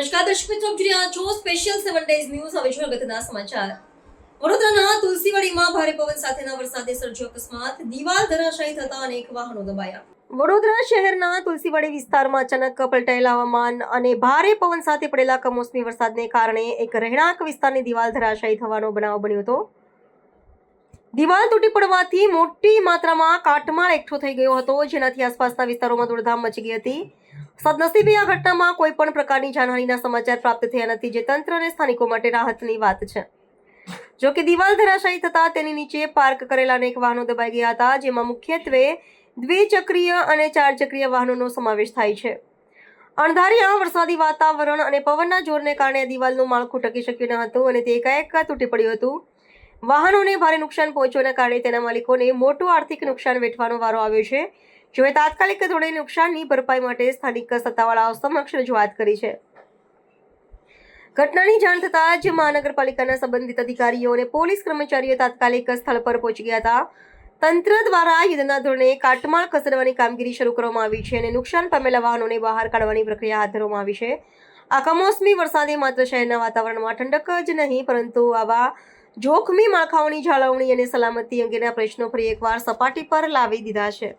મિત્રો જોઈ રહ્યા સ્પેશિયલ સેવન ડેઝ ન્યૂઝ હવે જોઈએ અગત્યના સમાચાર. વડોદરાના તુલસીવાડીમાં ભારે પવન સાથેના વરસાદે સર્જ્યો અકસ્માત. દિવાલ ધરાશાયી થતા અનેક વાહનો દબાયા. વડોદરા શહેરના તુલસીવાડી વિસ્તારમાં અચાનક પલટાયેલા હવામાન અને ભારે પવન સાથે પડેલા કમોસમી વરસાદને કારણે એક રહેણાંક વિસ્તારની દિવાલ ધરાશાયી થવાનો બનાવ બન્યો હતો. દિવાલ તૂટી પડવાથી મોટી માત્રામાં કાટમાળ એકઠો થઈ ગયો હતો, જેનાથી આસપાસના વિસ્તારોમાં દોડધામ મચી ગઈ હતી. સદનસીબે આ ઘટનામાં કોઈ પણ પ્રકારની જાનહાનીના સમાચાર પ્રાપ્ત થયા નથી, જે તંત્ર અને સ્થાનિકો માટે રાહતની વાત છે. જો કે દિવાલ ધરાશાયી થતા તેની નીચે પાર્ક કરેલા અનેક વાહનો દબાઈ ગયા હતા, જેમાં મુખ્યત્વે દ્વિચક્રીય અને ચાર ચક્રીય વાહનોનો સમાવેશ થાય છે. અણધારી આ વરસાદી વાતાવરણ અને પવનના જોરને કારણે દિવાલનું માળખું ટકી શક્યું ન હતું અને તે એકાએક તૂટી પડ્યું હતું. વાહનોને ભારે નુકસાન પહોંચવાના કારણે તેના માલિકોને મોટું આર્થિક નુકસાન વેઠવાનો વારો આવ્યો છે. જેઓએ તાત્કાલિક ધોરણે નુકસાનની ભરપાઈ માટે સ્થાનિક સત્તાવાળાઓ સમક્ષ રજૂઆત કરી છે. ઘટનાની જાણ થતાં જ મહાનગરપાલિકાના સંબંધિત અધિકારીઓ અને પોલીસ કર્મચારીઓ તાત્કાલિક સ્થળ પર પહોંચી ગયા હતા. તંત્ર દ્વારા યુદ્ધના ધોરણે કાટમાળ ખસેડવાની કામગીરી શરૂ કરવામાં આવી છે અને નુકસાન પામેલા વાહનોને બહાર કાઢવાની પ્રક્રિયા હાથ ધરવામાં આવી છે. આ કમોસમી વરસાદે માત્ર શહેરના વાતાવરણમાં ઠંડક જ નહીં, પરંતુ આવા જોખમી માળખાઓની જાળવણી અને સલામતી અંગેના પ્રશ્નો ફરી એકવાર સપાટી પર લાવી દીધા છે.